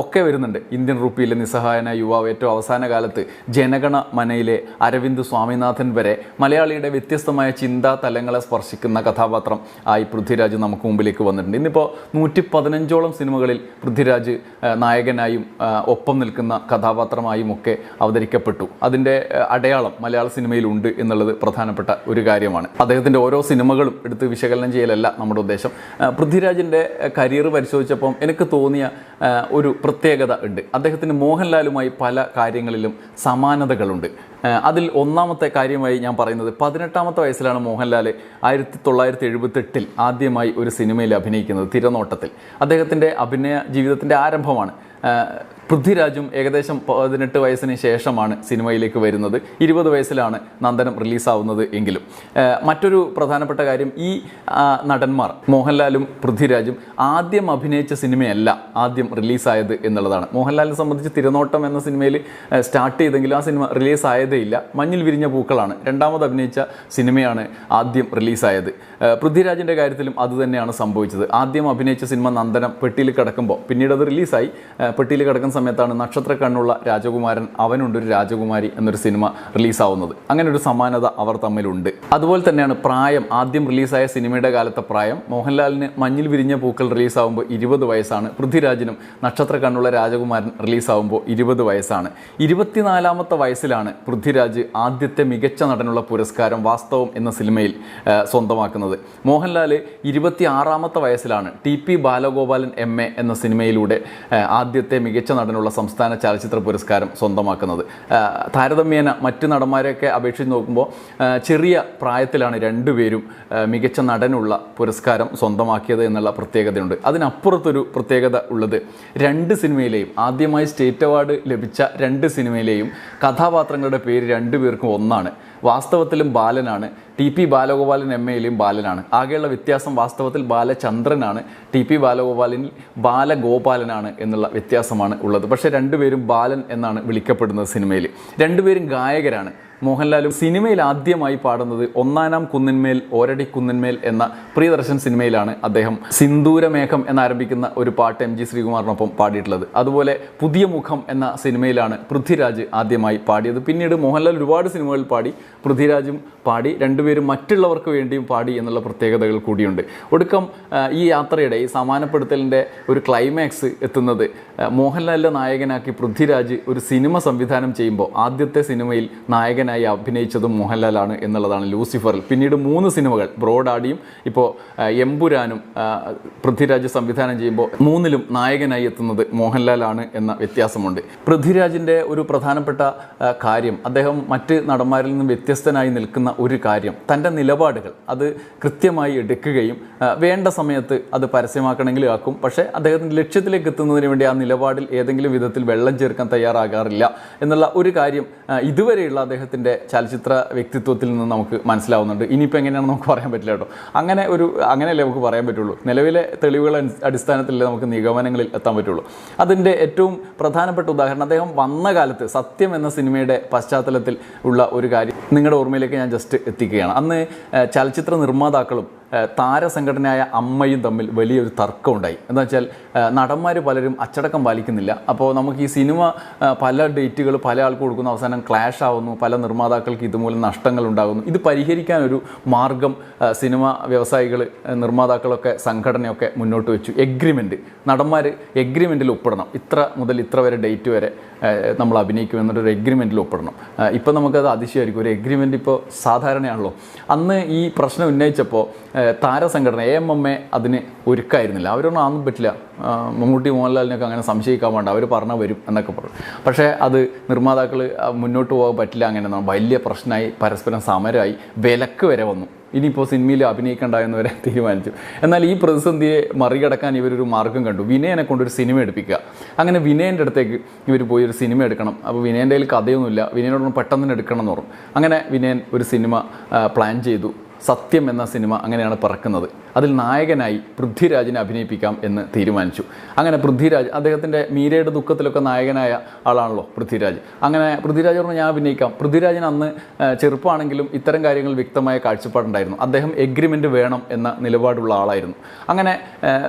ഒക്കെ വരുന്നുണ്ട്. ഇന്ത്യൻ റുപ്പിയിലെ നിസ്സഹായന യുവാവ് ഏറ്റവും അവസാന കാലത്ത് ജനഗണ മനയിലെ അരവിന്ദ് സ്വാമിനാഥൻ വരെ മലയാളിയുടെ വ്യത്യസ്തമായ ചിന്താ തലങ്ങളെ സ്പർശിക്കുന്ന കഥാപാത്രം ആയി പൃഥ്വിരാജ് നമുക്ക് മുമ്പിലേക്ക് വന്നിട്ടുണ്ട്. ഇന്നിപ്പോൾ നൂറ്റി പതിനഞ്ചോളം സിനിമകളിൽ പൃഥ്വിരാജ് നായകനായും ഒപ്പം നിൽക്കുന്ന കഥാപാത്രമായും ഒക്കെ അവതരിക്കപ്പെട്ടു. അതിന്റെ അടയാളം മലയാള സിനിമയിലുണ്ട് എന്നുള്ളത് പ്രധാനപ്പെട്ട ഒരു കാര്യമാണ്. അദ്ദേഹത്തിന്റെ ഓരോ സിനിമകളും എടുത്ത് വിശകലനം ചെയ്യലല്ല നമ്മുടെ ഉദ്ദേശം പൃഥ്വിരാജിന്റെ കരിയർ പരിശോധിച്ചപ്പം എനിക്ക് തോന്നിയ ഒരു പ്രത്യേകത ഉണ്ട്. അദ്ദേഹത്തിന് മോഹൻലാലുമായി പല കാര്യങ്ങളിലും സമാനതകളുണ്ട്. അതിൽ ഒന്നാമത്തെ കാര്യമായി ഞാൻ പറയുന്നത് പതിനെട്ടാമത്തെ വയസ്സിലാണ് മോഹൻലാൽ ആയിരത്തി തൊള്ളായിരത്തി എഴുപത്തെട്ടിൽ ആദ്യമായി ഒരു സിനിമയിൽ അഭിനയിക്കുന്നത് തിരനോട്ടത്തിൽ. അദ്ദേഹത്തിന്റെ അഭിനയ ജീവിതത്തിന്റെ ആരംഭമാണ് പൃഥ്വിരാജും ഏകദേശം പതിനെട്ട് വയസ്സിന് ശേഷമാണ് സിനിമയിലേക്ക് വരുന്നത്. ഇരുപത് വയസ്സിലാണ് നന്ദനം റിലീസാവുന്നത് എങ്കിലും. മറ്റൊരു പ്രധാനപ്പെട്ട കാര്യം ഈ നടന്മാർ മോഹൻലാലും പൃഥ്വിരാജും ആദ്യം അഭിനയിച്ച സിനിമയല്ല ആദ്യം റിലീസായത് എന്നുള്ളതാണ്. മോഹൻലാലിനെ സംബന്ധിച്ച് തിരനോട്ടം എന്ന സിനിമയിൽ സ്റ്റാർട്ട് ചെയ്തെങ്കിലും ആ സിനിമ റിലീസായതേ ഇല്ല. മഞ്ഞിൽ വിരിഞ്ഞ പൂക്കളാണ് രണ്ടാമത് അഭിനയിച്ച സിനിമയാണ് ആദ്യം റിലീസായത്. പൃഥ്വിരാജിന്റെ കാര്യത്തിലും അതുതന്നെയാണ് സംഭവിച്ചത്. ആദ്യം അഭിനയിച്ച സിനിമ നന്ദനം പെട്ടിയിൽ കിടക്കുമ്പോൾ പിന്നീട് അത് റിലീസായി. പെട്ടിയിൽ കിടക്കുന്ന സമയത്താണ് നക്ഷത്ര കണ്ണുള്ള രാജകുമാരൻ അവനുണ്ടൊരു രാജകുമാരി എന്നൊരു സിനിമ റിലീസാവുന്നത്. അങ്ങനെ ഒരു സമാനത അവർ തമ്മിലുണ്ട്. അതുപോലെ തന്നെയാണ് പ്രായം. ആദ്യം റിലീസായ സിനിമയുടെ കാലത്തെ പ്രായം. മോഹൻലാലിന് മഞ്ഞിൽ വിരിഞ്ഞ പൂക്കൾ റിലീസാവുമ്പോൾ ഇരുപത് വയസ്സാണ്. പൃഥ്വിരാജിനും നക്ഷത്ര കണ്ണുള്ള രാജകുമാരൻ റിലീസാവുമ്പോൾ ഇരുപത് വയസ്സാണ്. ഇരുപത്തിനാലാമത്തെ വയസ്സിലാണ് പൃഥ്വിരാജ് ആദ്യത്തെ മികച്ച നടനുള്ള പുരസ്കാരം വാസ്തവം എന്ന സിനിമയിൽ സ്വന്തമാക്കുന്നത്. മോഹൻലാൽ ഇരുപത്തി ആറാമത്തെ വയസ്സിലാണ് ടി പി ബാലഗോപാലൻ എം എന്ന സിനിമയിലൂടെ ആദ്യത്തെ മികച്ച നടനുള്ള സംസ്ഥാന ചലച്ചിത്ര പുരസ്കാരം സ്വന്തമാക്കുന്നത്. താരതമ്യേന മറ്റ് നടന്മാരെയൊക്കെ അപേക്ഷിച്ച് നോക്കുമ്പോൾ ചെറിയ പ്രായത്തിലാണ് രണ്ടുപേരും മികച്ച നടനുള്ള പുരസ്കാരം സ്വന്തമാക്കിയത് എന്നുള്ള പ്രത്യേകതയുണ്ട്. അതിനപ്പുറത്തൊരു പ്രത്യേകത ഉള്ളത് രണ്ട് സിനിമയിലെയും ആദ്യമായി സ്റ്റേറ്റ് അവാർഡ് ലഭിച്ച രണ്ട് സിനിമയിലെയും കഥാപാത്രങ്ങളുടെ പേര് രണ്ടുപേർക്കും ഒന്നാണ്. വാസ്തവത്തിലും ബാലനാണ്. ടി പി ബാലഗോപാലൻ എം എയിലെയും ബാലനാണ്. ആകെയുള്ള വ്യത്യാസം വാസ്തവത്തിൽ ബാലചന്ദ്രനാണ്. ടി പി ബാലഗോപാലനിൽ ബാലഗോപാലനാണ് എന്നുള്ള വ്യത്യാസമാണ് ഉള്ളത്. പക്ഷേ രണ്ടുപേരും ബാലൻ എന്നാണ് വിളിക്കപ്പെടുന്നത് സിനിമയിൽ. രണ്ടുപേരും ഗായകരാണ്. മോഹൻലാലും സിനിമയിൽ ആദ്യമായി പാടുന്നത് ഒന്നാനാം കുന്നിന്മേൽ ഓരടി കുന്നിന്മേൽ എന്ന പ്രിയദർശൻ സിനിമയിലാണ് അദ്ദേഹം സിന്ദൂരമേഘം എന്നാരംഭിക്കുന്ന ഒരു പാട്ട് എം ജി ശ്രീകുമാറിനൊപ്പം പാടിയിട്ടുള്ളത്. അതുപോലെ പുതിയ മുഖം എന്ന സിനിമയിലാണ് പൃഥ്വിരാജ് ആദ്യമായി പാടിയത്. പിന്നീട് മോഹൻലാൽ ഒരുപാട് സിനിമകളിൽ പാടി പൃഥ്വിരാജും പാടി രണ്ടുപേരും മറ്റുള്ളവർക്ക് വേണ്ടിയും പാടി എന്നുള്ള പ്രത്യേകതകൾ കൂടിയുണ്ട്. ഒടുക്കം ഈ യാത്രയുടെ ഈ സമാനപ്പെടുത്തലിന്റെ ഒരു ക്ലൈമാക്സ് എത്തുന്നത് മോഹൻലാലിനെ നായകനാക്കി പൃഥ്വിരാജ് ഒരു സിനിമ സംവിധാനം ചെയ്യുമ്പോൾ ആദ്യത്തെ സിനിമയിൽ നായകനായി അഭിനയിച്ചതും മോഹൻലാലാണ് എന്നുള്ളതാണ് ലൂസിഫറിൽ. പിന്നീട് മൂന്ന് സിനിമകൾ ബ്രോഡാഡിയും ഇപ്പോൾ എംപുരാനും പൃഥ്വിരാജ് സംവിധാനം ചെയ്യുമ്പോൾ മൂന്നിലും നായകനായി എത്തുന്നത് മോഹൻലാലാണ് എന്ന വ്യത്യാസമുണ്ട്. പൃഥ്വിരാജിന്റെ ഒരു പ്രധാനപ്പെട്ട കാര്യം അദ്ദേഹം മറ്റ് നടന്മാരിൽ നിന്നും വ്യത്യസ്തനായി നിൽക്കുന്ന ഒരു കാര്യം തന്റെ നിലപാടുകൾ അത് കൃത്യമായി എടുക്കുകയും വേണ്ട സമയത്ത് അത് പരസ്യമാക്കണമെങ്കിലും ആക്കും. പക്ഷേ അദ്ദേഹത്തിന്റെ ലക്ഷ്യത്തിലേക്ക് എത്തുന്നതിന് വേണ്ടി ആ നിലപാടിൽ ഏതെങ്കിലും വിധത്തിൽ വെള്ളം ചേർക്കാൻ തയ്യാറാകാറില്ല എന്നുള്ള ഒരു കാര്യം ഇതുവരെയുള്ള അദ്ദേഹത്തിന്റെ ചലച്ചിത്ര വ്യക്തിത്വത്തിൽ നിന്ന് നമുക്ക് മനസ്സിലാവുന്നുണ്ട്. ഇനിയിപ്പോൾ എങ്ങനെയാണെന്ന് നമുക്ക് പറയാൻ പറ്റില്ല കേട്ടോ. അങ്ങനെ ഒരു അങ്ങനെയല്ലേ നമുക്ക് പറയാൻ പറ്റുള്ളൂ. നിലവിലെ തെളിവുകൾ അടി- അടിസ്ഥാനത്തിലല്ലേ നമുക്ക് നിഗമനങ്ങളിൽ എത്താൻ പറ്റുള്ളൂ. അതിന്റെ ഏറ്റവും പ്രധാനപ്പെട്ട ഉദാഹരണം അദ്ദേഹം വന്ന കാലത്ത് സത്യം എന്ന സിനിമയുടെ പശ്ചാത്തലത്തിൽ ഉള്ള ഒരു കാര്യം നിങ്ങളുടെ ഓർമ്മയിലേക്ക് ഞാൻ ജസ്റ്റ് എത്തിക്കുകയാണ്. അന്ന് ചലച്ചിത്ര നിർമ്മാതാക്കളും താരസംഘടനയായ അമ്മയും തമ്മിൽ വലിയൊരു തർക്കമുണ്ടായി. എന്താ വെച്ചാൽ നടന്മാർ പലരും അച്ചടക്കം പാലിക്കുന്നില്ല. അപ്പോൾ നമുക്ക് ഈ സിനിമ പല ഡേറ്റുകൾ പല ആൾക്ക് കൊടുക്കുന്ന. അവസാനം ക്ലാഷ് ആവുന്നു. പല നിർമ്മാതാക്കൾക്ക് ഇതുമൂലം നഷ്ടങ്ങൾ ഉണ്ടാകുന്നു. ഇത് പരിഹരിക്കാൻ ഒരു മാർഗം സിനിമ വ്യവസായികൾ നിർമ്മാതാക്കളൊക്കെ സംഘടനയൊക്കെ മുന്നോട്ട് വെച്ചു. എഗ്രിമെന്റ് നടന്മാർ എഗ്രിമെന്റിൽ ഒപ്പിടണം. ഇത്ര മുതൽ ഇത്ര വരെ ഡേറ്റ് വരെ നമ്മൾ അഭിനയിക്കും എന്നൊരു എഗ്രിമെന്റിൽ ഒപ്പിടണം. ഇപ്പം നമുക്കത് അതിശയമായിരിക്കും. ഒരു എഗ്രിമെന്റ് ഇപ്പോൾ സാധാരണയാണല്ലോ. അന്ന് ഈ പ്രശ്നം ഉന്നയിച്ചപ്പോൾ താരസംഘടന എ എം എം എ അതിന് ഒരുക്കായിരുന്നില്ല. അവരൊന്നും അതൊന്നും പറ്റില്ല. മമ്മൂട്ടി മോഹൻലാലിനൊക്കെ അങ്ങനെ സംശയിക്കാൻ വേണ്ട. അവർ പറഞ്ഞാൽ വരും എന്നൊക്കെ പറഞ്ഞു പക്ഷേ അത് നിർമ്മാതാക്കൾ മുന്നോട്ട് പോകാൻ പറ്റില്ല അങ്ങനെ. വലിയ പ്രശ്നമായി പരസ്പരം സമരമായി വിലക്ക് വരെ വന്നു. ഇനിയിപ്പോൾ സിനിമയിൽ അഭിനയിക്കണ്ട എന്ന് വരെ തീരുമാനിച്ചു. എന്നാൽ ഈ പ്രതിസന്ധിയെ മറികടക്കാൻ ഇവരൊരു മാർഗം കണ്ടു. വിനയനെ കൊണ്ടൊരു സിനിമ എടുപ്പിക്കുക. അങ്ങനെ വിനയന്റെ അടുത്തേക്ക് ഇവർ പോയി ഒരു സിനിമ എടുക്കണം. അപ്പോൾ വിനയന്റെ കയ്യിൽ കഥയൊന്നുമില്ല. വിനയനോടൊന്ന് പെട്ടെന്ന് തന്നെ എടുക്കണം എന്ന് പറഞ്ഞു. അങ്ങനെ വിനയൻ ഒരു സിനിമ പ്ലാൻ ചെയ്തു. സത്യം എന്ന സിനിമ അങ്ങനെയാണ് പിറക്കുന്നത്. അതിൽ നായകനായി പൃഥ്വിരാജിനെ അഭിനയിപ്പിക്കാം എന്ന് തീരുമാനിച്ചു. അങ്ങനെ പൃഥ്വിരാജ് അദ്ദേഹത്തിന്റെ മീരയുടെ ദുഃഖത്തിലൊക്കെ നായകനായ ആളാണല്ലോ പൃഥ്വിരാജ്. അങ്ങനെ പൃഥ്വിരാജ് പറഞ്ഞു ഞാൻ അഭിനയിക്കാം. പൃഥ്വിരാജിന് അന്ന് ചെറുപ്പമാണെങ്കിലും ഇത്തരം കാര്യങ്ങൾ വ്യക്തമായ കാഴ്ചപ്പാടുണ്ടായിരുന്നു. അദ്ദേഹം എഗ്രിമെന്റ് വേണം എന്ന നിലപാടുള്ള ആളായിരുന്നു. അങ്ങനെ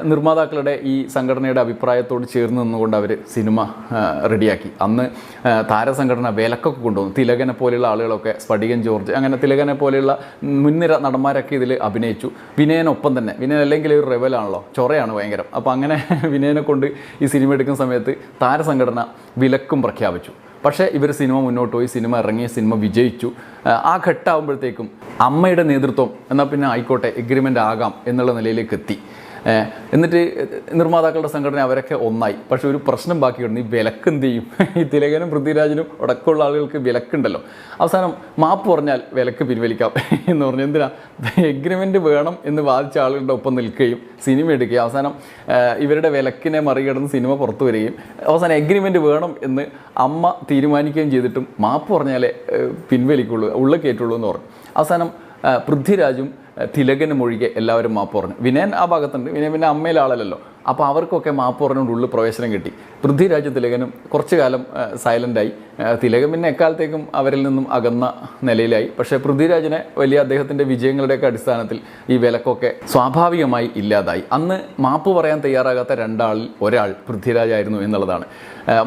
നിർമ്മാതാക്കളുടെ ഈ സംഘടനയുടെ അഭിപ്രായത്തോട് ചേർന്ന് നിന്നുകൊണ്ട് അവർ സിനിമ റെഡിയാക്കി. അന്ന് താരസംഘടന വിലക്കൊക്കെ കൊണ്ടുവന്നു. തിലകനെ പോലെയുള്ള ആളുകളൊക്കെ സ്പടികൻ ജോർജ് അങ്ങനെ തിലകനെ പോലെയുള്ള മുൻനിര നടന്മാരൊക്കെ ഇതിൽ അഭിനയിച്ചു. വിനയനൊപ്പം തന്നെ. വിനയൻ അല്ലെങ്കിൽ ഒരു റെവലാണല്ലോ ചൊറയാണ് ഭയങ്കരം. അപ്പോൾ അങ്ങനെ <laughs> വിനയനെ കൊണ്ട് ഈ സിനിമ എടുക്കുന്ന സമയത്ത് താരസംഘടന വിലക്കും പ്രഖ്യാപിച്ചു. പക്ഷേ ഇവർ സിനിമ മുന്നോട്ട് പോയി സിനിമ ഇറങ്ങിയ സിനിമ വിജയിച്ചു. ആ, ഘട്ടമാകുമ്പോഴത്തേക്കും അമ്മയുടെ നേതൃത്വം എന്നാൽ പിന്നെ ആയിക്കോട്ടെ എഗ്രിമെന്റ് ആകാം എന്നുള്ള നിലയിലേക്ക് എത്തി. എന്നിട്ട് നിർമ്മാതാക്കളുടെ സംഘടന അവരൊക്കെ ഒന്നായി. പക്ഷെ ഒരു പ്രശ്നം ബാക്കിയുണ്ട്. ഈ വിലക്ക് എന്ത് ചെയ്യും? ഈ തിലകനും പൃഥ്വിരാജിനും അടക്കമുള്ള ആളുകൾക്ക് വിലക്കുണ്ടല്ലോ. അവസാനം മാപ്പ് പറഞ്ഞാൽ വിലക്ക് പിൻവലിക്കാം എന്ന് പറഞ്ഞു. എന്തിനാ? എഗ്രിമെന്റ് വേണം എന്ന് വാദിച്ച ആളുകളുടെ ഒപ്പം നിൽക്കുകയും സിനിമ എടുക്കുകയും. അവസാനം ഇവരുടെ വിലക്കിനെ മറികടന്ന് സിനിമ പുറത്തു വരികയും. അവസാനം എഗ്രിമെന്റ് വേണം എന്ന് അമ്മ തീരുമാനിക്കുകയും ചെയ്തിട്ടും മാപ്പ് പറഞ്ഞാലേ പിൻവലിക്കുള്ളൂ ഉള്ള കയറ്റുള്ളൂ എന്ന് പറഞ്ഞു. അവസാനം പൃഥ്വിരാജും തിലകനും ഒഴികെ എല്ലാവരും മാപ്പ് പറഞ്ഞു. വിനയൻ ആ ഭാഗത്തുണ്ട്. വിനയൻ പിന്നെ അമ്മയിലാളല്ലോ അപ്പോൾ അവർക്കൊക്കെ മാപ്പ് പറഞ്ഞുകൊണ്ട് ഉള്ളിൽ പ്രവേശനം കിട്ടി. പൃഥ്വിരാജ് തിലകനും കുറച്ചു കാലം സൈലന്റായി തിലകൻ പിന്നെ എക്കാലത്തേക്കും അവരിൽ നിന്നും അകന്ന നിലയിലായി. പക്ഷേ പൃഥ്വിരാജിനെ വലിയ അദ്ദേഹത്തിന്റെ വിജയങ്ങളുടെയൊക്കെ അടിസ്ഥാനത്തിൽ ഈ വിലക്കൊക്കെ സ്വാഭാവികമായി ഇല്ലാതായി. അന്ന് മാപ്പ് പറയാൻ തയ്യാറാകാത്ത രണ്ടാളിൽ ഒരാൾ പൃഥ്വിരാജായിരുന്നു എന്നുള്ളതാണ്.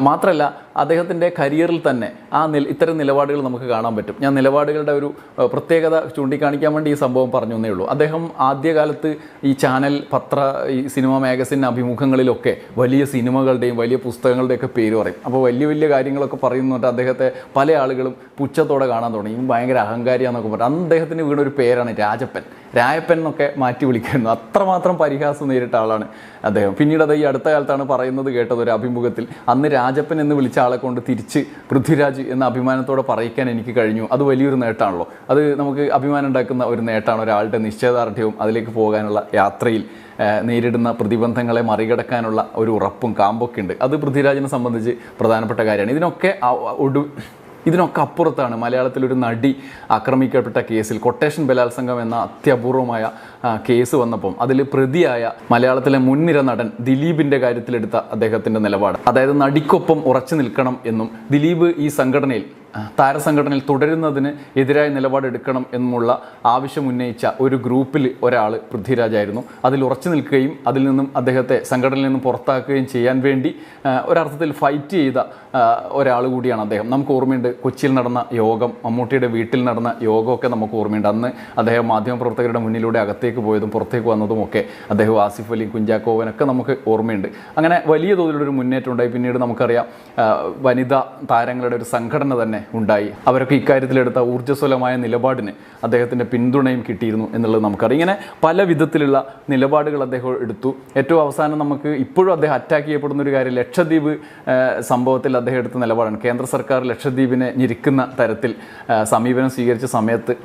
മാത്രമല്ല അദ്ദേഹത്തിന്റെ കരിയറിൽ തന്നെ ആ നില ഇത്തരം നിലപാടുകൾ നമുക്ക് കാണാൻ പറ്റും. ഞാൻ നിലപാടുകളുടെ ഒരു പ്രത്യേകത ചൂണ്ടിക്കാണിക്കാൻ വേണ്ടി ഈ സംഭവം പറഞ്ഞു എന്നേ ഉള്ളൂ. അദ്ദേഹം ആദ്യകാലത്ത് ഈ ചാനൽ പത്ര ഈ സിനിമ മാഗസിൻ അഭിമുഖങ്ങളിലൊക്കെ വലിയ സിനിമകളുടെയും വലിയ പുസ്തകങ്ങളുടെയൊക്കെ പേര് പറയും. അപ്പോൾ വലിയ വലിയ കാര്യങ്ങളൊക്കെ പറയുന്നുണ്ട് അദ്ദേഹത്തെ പല ആളുകളും പുച്ഛത്തോടെ കാണാൻ തുടങ്ങി. ഭയങ്കര അഹങ്കാരിയാന്നൊക്കെ പറഞ്ഞു. അന്ന് അദ്ദേഹത്തിന് വീണ ഒരു പേരാണ് രാജപ്പൻ. രായപ്പൻ എന്നൊക്കെ മാറ്റി വിളിക്കുന്നു. അത്രമാത്രം പരിഹാസം നേരിട്ട ആളാണ് അദ്ദേഹം. പിന്നീട് അത് ഈ അടുത്ത കാലത്താണ് പറയുന്നത് കേട്ടത് ഒരു അഭിമുഖത്തിൽ. അന്ന് രാജപ്പൻ എന്ന് വിളിച്ച ആളെ കൊണ്ട് തിരിച്ച് പൃഥ്വിരാജ് എന്ന അഭിമാനത്തോടെ പറയിക്കാൻ എനിക്ക് കഴിഞ്ഞു. അത് വലിയൊരു നേട്ടമാണല്ലോ. അത് നമുക്ക് അഭിമാനം ഉണ്ടാക്കുന്ന ഒരു നേട്ടമാണ് ഒരാളുടെ നിശ്ചയദാർഢ്യവും അതിലേക്ക് പോകാനുള്ള യാത്രയിൽ. നേരിടുന്ന പ്രതിബന്ധങ്ങളെ മറികടക്കാനുള്ള ഒരു ഉറപ്പും കാമ്പൊക്കെ ഉണ്ട്. അത് പൃഥ്വിരാജിനെ സംബന്ധിച്ച് പ്രധാനപ്പെട്ട കാര്യമാണ്. ഇതിനൊക്കെ ഒടു ഇതിനൊക്കെ അപ്പുറത്താണ് മലയാളത്തിൽ ഒരു നടി ആക്രമിക്കപ്പെട്ട കേസിൽ കൊട്ടേഷൻ ബലാത്സംഗം എന്ന അത്യപൂർവമായ കേസ് വന്നപ്പം അതിൽ പ്രതിയായ മലയാളത്തിലെ മുൻനിര നടൻ ദിലീപിന്റെ കാര്യത്തിലെടുത്ത അദ്ദേഹത്തിന്റെ നിലപാട്. അതായത് നടിക്കൊപ്പം ഉറച്ചു നിൽക്കണം എന്നും ദിലീപ് ഈ സംഘടനയിൽ താരസംഘടനയിൽ തുടരുന്നതിന് എതിരായ നിലപാടെടുക്കണം എന്നുള്ള ആവശ്യം ഉന്നയിച്ച ഒരു ഗ്രൂപ്പിൽ ഒരാൾ പൃഥ്വിരാജായിരുന്നു. അതിൽ ഉറച്ചു നിൽക്കുകയും അതിൽ നിന്നും അദ്ദേഹത്തെ സംഘടനയിൽ നിന്നും പുറത്താക്കുകയും ചെയ്യാൻ വേണ്ടി ഒരർത്ഥത്തിൽ ഫൈറ്റ് ചെയ്ത ഒരാൾ കൂടിയാണ് അദ്ദേഹം. നമുക്ക് ഓർമ്മയുണ്ട് കൊച്ചിയിൽ നടന്ന യോഗം മമ്മൂട്ടിയുടെ വീട്ടിൽ നടന്ന യോഗമൊക്കെ നമുക്ക് ഓർമ്മയുണ്ട്. അന്ന് അദ്ദേഹം മാധ്യമപ്രവർത്തകരുടെ മുന്നിലൂടെ അകത്തേക്ക് പോയതും പുറത്തേക്ക് വന്നതും ഒക്കെ അദ്ദേഹം ആസിഫ് അലി കുഞ്ചാക്കോവനൊക്കെ നമുക്ക് ഓർമ്മയുണ്ട്. അങ്ങനെ വലിയ തോതിലൊരു മുന്നേറ്റം ഉണ്ടായി. പിന്നീട് നമുക്കറിയാം വനിതാ താരങ്ങളുടെ ഒരു സംഘടന തന്നെ ഉണ്ടായി. അവരൊക്കെ ഇക്കാര്യത്തിലെടുത്ത ഊർജസ്വലമായ നിലപാടിന് അദ്ദേഹത്തിന്റെ പിന്തുണയും കിട്ടിയിരുന്നു എന്നുള്ളത് നമുക്കറിയാം. ഇങ്ങനെ പല വിധത്തിലുള്ള നിലപാടുകൾ അദ്ദേഹം എടുത്തു. ഏറ്റവും അവസാനം നമുക്ക് ഇപ്പോഴും അദ്ദേഹം അറ്റാക്ക് ചെയ്യപ്പെടുന്ന ഒരു കാര്യം ലക്ഷദ്വീപ് സംഭവത്തിൽ അദ്ദേഹം എടുത്ത നിലപാടാണ്. കേന്ദ്ര സർക്കാർ ലക്ഷദ്വീപിനെ ഞെരുക്കുന്ന തരത്തിൽ സമീപനം സ്വീകരിച്ച സമയത്ത്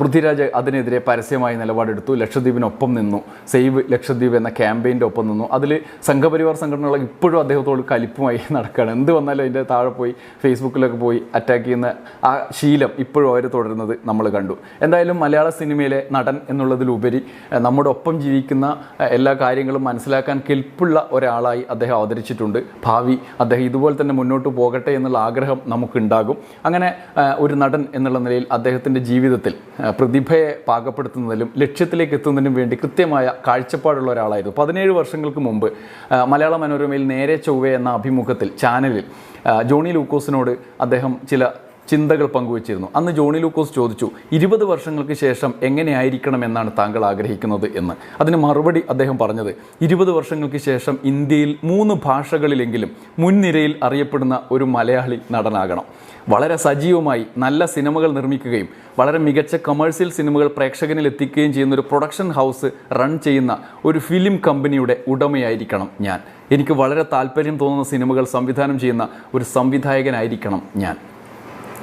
പൃഥ്വിരാജ് അതിനെതിരെ പരസ്യമായി നിലപാടെടുത്തു. ലക്ഷദ്വീപിനൊപ്പം നിന്നു. സേവ് ലക്ഷദ്വീപ് എന്ന ക്യാമ്പയിന്റെ ഒപ്പം നിന്നു. അതിൽ സംഘപരിവാർ സംഘടനകൾ ഇപ്പോഴും അദ്ദേഹത്തോട് കലിപ്പുമായി <laughs> നടക്കുകയാണ് എന്ത് വന്നാലും അതിന്റെ താഴെ പോയി ഫേസ്ബുക്കിലൊക്കെ പോയി അറ്റാക്ക് ചെയ്യുന്ന ആ ശീലം ഇപ്പോഴും അവർ തുടരുന്നത് നമ്മൾ കണ്ടു. എന്തായാലും മലയാള സിനിമയിലെ നടൻ എന്നുള്ളതിലുപരി നമ്മുടെ ഒപ്പം ജീവിക്കുന്ന എല്ലാ കാര്യങ്ങളും മനസ്സിലാക്കാൻ കെൽപ്പുള്ള ഒരാളായി അദ്ദേഹം അവതരിച്ചിട്ടുണ്ട്. ഭാവി അദ്ദേഹം ഇതുപോലെ തന്നെ മുന്നോട്ട് പോകട്ടെ എന്നുള്ള ആഗ്രഹം നമുക്കുണ്ടാകും. അങ്ങനെ ഒരു നടൻ എന്നുള്ള നിലയിൽ അദ്ദേഹത്തിന്റെ ജീവിതത്തിൽ പ്രതിഭയെ പാകപ്പെടുത്തുന്നതിലും ലക്ഷ്യത്തിലേക്ക് എത്തുന്നതിനും വേണ്ടി കൃത്യമായ കാഴ്ചപ്പാടുള്ള ഒരാളായിരുന്നു. പതിനേഴ് വർഷങ്ങൾക്ക് മുമ്പ് മലയാള മനോരമയിൽ നേരെ ചൊവ്വ എന്ന അഭിമുഖത്തിൽ ചാനലിൽ ജോണി ലൂക്കോസിനോട് അദ്ദേഹം ചില ചിന്തകൾ പങ്കുവച്ചിരുന്നു. അന്ന് ജോണി ലൂക്കോസ് ചോദിച്ചു ഇരുപത് വർഷങ്ങൾക്ക് ശേഷം എങ്ങനെയായിരിക്കണം എന്നാണ് താങ്കൾ ആഗ്രഹിക്കുന്നത്? എന്ന്. അതിന് മറുപടി അദ്ദേഹം പറഞ്ഞത് ഇരുപത് വർഷങ്ങൾക്ക് ശേഷം ഇന്ത്യയിൽ മൂന്ന് ഭാഷകളിലെങ്കിലും മുൻനിരയിൽ അറിയപ്പെടുന്ന ഒരു മലയാളി നടനാകണം. വളരെ സജീവമായി നല്ല സിനിമകൾ നിർമ്മിക്കുകയും വളരെ മികച്ച കമേഴ്സ്യൽ സിനിമകൾ പ്രേക്ഷകനിൽ എത്തിക്കുകയും ചെയ്യുന്ന ഒരു പ്രൊഡക്ഷൻ ഹൗസ് റൺ ചെയ്യുന്ന ഒരു ഫിലിം കമ്പനിയുടെ ഉടമയായിരിക്കണം ഞാൻ. എനിക്ക് വളരെ താല്പര്യം തോന്നുന്ന സിനിമകൾ സംവിധാനം ചെയ്യുന്ന ഒരു സംവിധായകനായിരിക്കണം ഞാൻ.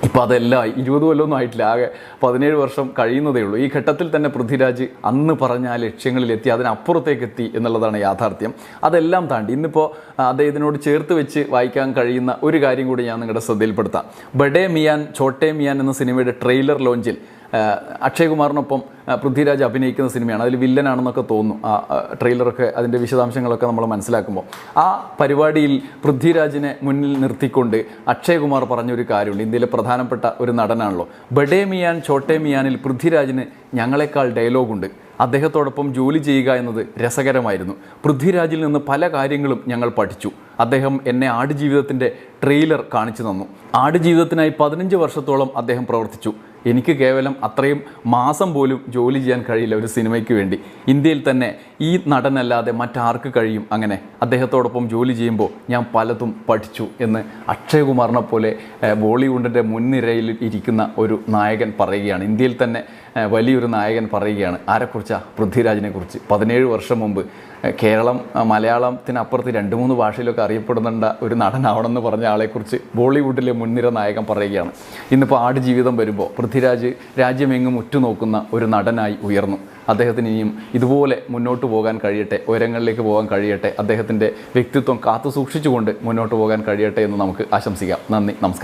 ഇപ്പോൾ അതെല്ലാം ഇരുപത് കൊല്ലമൊന്നും ആയിട്ടില്ല. ആകെ പതിനേഴ് വർഷം കഴിയുന്നതേ ഉള്ളൂ. ഈ ഘട്ടത്തിൽ തന്നെ പൃഥ്വിരാജ് അന്ന് പറഞ്ഞ ആ ലക്ഷ്യങ്ങളിലെത്തി അതിനപ്പുറത്തേക്ക് എത്തി എന്നുള്ളതാണ് യാഥാർത്ഥ്യം. അതെല്ലാം താണ്ടി. ഇന്നിപ്പോൾ അദ്ദേഹത്തിനോട് ചേർത്ത് വെച്ച് വായിക്കാൻ കഴിയുന്ന ഒരു കാര്യം കൂടി ഞാൻ നിങ്ങളുടെ ശ്രദ്ധയിൽപ്പെടുത്താം. ബഡേ മിയാൻ ഛോട്ടെ മിയാൻ എന്ന സിനിമയുടെ ട്രെയിലർ ലോഞ്ചിൽ ആ, അക്ഷയ് പൃഥ്വിരാജ് അഭിനയിക്കുന്ന സിനിമയാണ്. അതിൽ വില്ലനാണെന്നൊക്കെ തോന്നും ആ, ട്രെയിലറൊക്കെ അതിന്റെ വിശദാംശങ്ങളൊക്കെ നമ്മൾ മനസ്സിലാക്കുമ്പോൾ. ആ പരിപാടിയിൽ പൃഥ്വിരാജിനെ മുന്നിൽ നിർത്തിക്കൊണ്ട് അക്ഷയ്കുമാർ പറഞ്ഞൊരു കാര്യമുണ്ട്. ഇന്ത്യയിലെ പ്രധാനപ്പെട്ട ഒരു നടനാണല്ലോ. ബഡേ മിയാൻ ചോട്ടേ മിയാനിൽ പൃഥ്വിരാജിന് ഞങ്ങളെക്കാൾ ഡയലോഗുണ്ട്. അദ്ദേഹത്തോടൊപ്പം ജോലി ചെയ്യുക എന്നത് രസകരമായിരുന്നു. പൃഥ്വിരാജിൽ നിന്ന് പല കാര്യങ്ങളും ഞങ്ങൾ പഠിച്ചു. അദ്ദേഹം എന്നെ ആടുജീവിതത്തിന്റെ ട്രെയിലർ കാണിച്ചു തന്നു. ആടുജീവിതത്തിനായി പതിനഞ്ച് വർഷത്തോളം അദ്ദേഹം പ്രവർത്തിച്ചു. എനിക്ക് കേവലം അത്രയും മാസം പോലും ജോലി ചെയ്യാൻ കഴിയില്ല ഒരു സിനിമയ്ക്ക് വേണ്ടി. ഇന്ത്യയിൽ തന്നെ ഈ നടനല്ലാതെ മറ്റാർക്ക് കഴിയും അങ്ങനെ? അദ്ദേഹത്തോടൊപ്പം ജോലി ചെയ്യുമ്പോൾ ഞാൻ പലതും പഠിച്ചു എന്ന് അക്ഷയകുമാറിനെ പോലെ ബോളിവുഡിന്റെ മുൻനിരയിൽ ഇരിക്കുന്ന ഒരു നായകൻ പറയുകയാണ്. ഇന്ത്യയിൽ തന്നെ വലിയൊരു നായകൻ പറയുകയാണ്. ആരെക്കുറിച്ചാണ് പൃഥ്വിരാജിനെ കുറിച്ച് പതിനേഴ് വർഷം മുമ്പ് കേരളം മലയാളത്തിനപ്പുറത്ത് രണ്ട് മൂന്ന് ഭാഷയിലൊക്കെ അറിയപ്പെടുന്നുണ്ട ഒരു നടനാവണമെന്ന് പറഞ്ഞ ആളെക്കുറിച്ച് ബോളിവുഡിലെ മുൻനിര നായകൻ പറയുകയാണ്. ഇന്നിപ്പോൾ ആടുജീവിതം വരുമ്പോൾ പൃഥ്വിരാജ് രാജ്യമെങ്ങും ഉറ്റുനോക്കുന്ന ഒരു നടനായി ഉയർന്നു. അദ്ദേഹത്തിന് ഇനിയും ഇതുപോലെ മുന്നോട്ട് പോകാൻ കഴിയട്ടെ ഉയരങ്ങളിലേക്ക് പോകാൻ കഴിയട്ടെ അദ്ദേഹത്തിന്റെ വ്യക്തിത്വം കാത്തു സൂക്ഷിച്ചുകൊണ്ട് മുന്നോട്ട് പോകാൻ കഴിയട്ടെ എന്ന് നമുക്ക് ആശംസിക്കാം. നന്ദി നമസ്കാരം.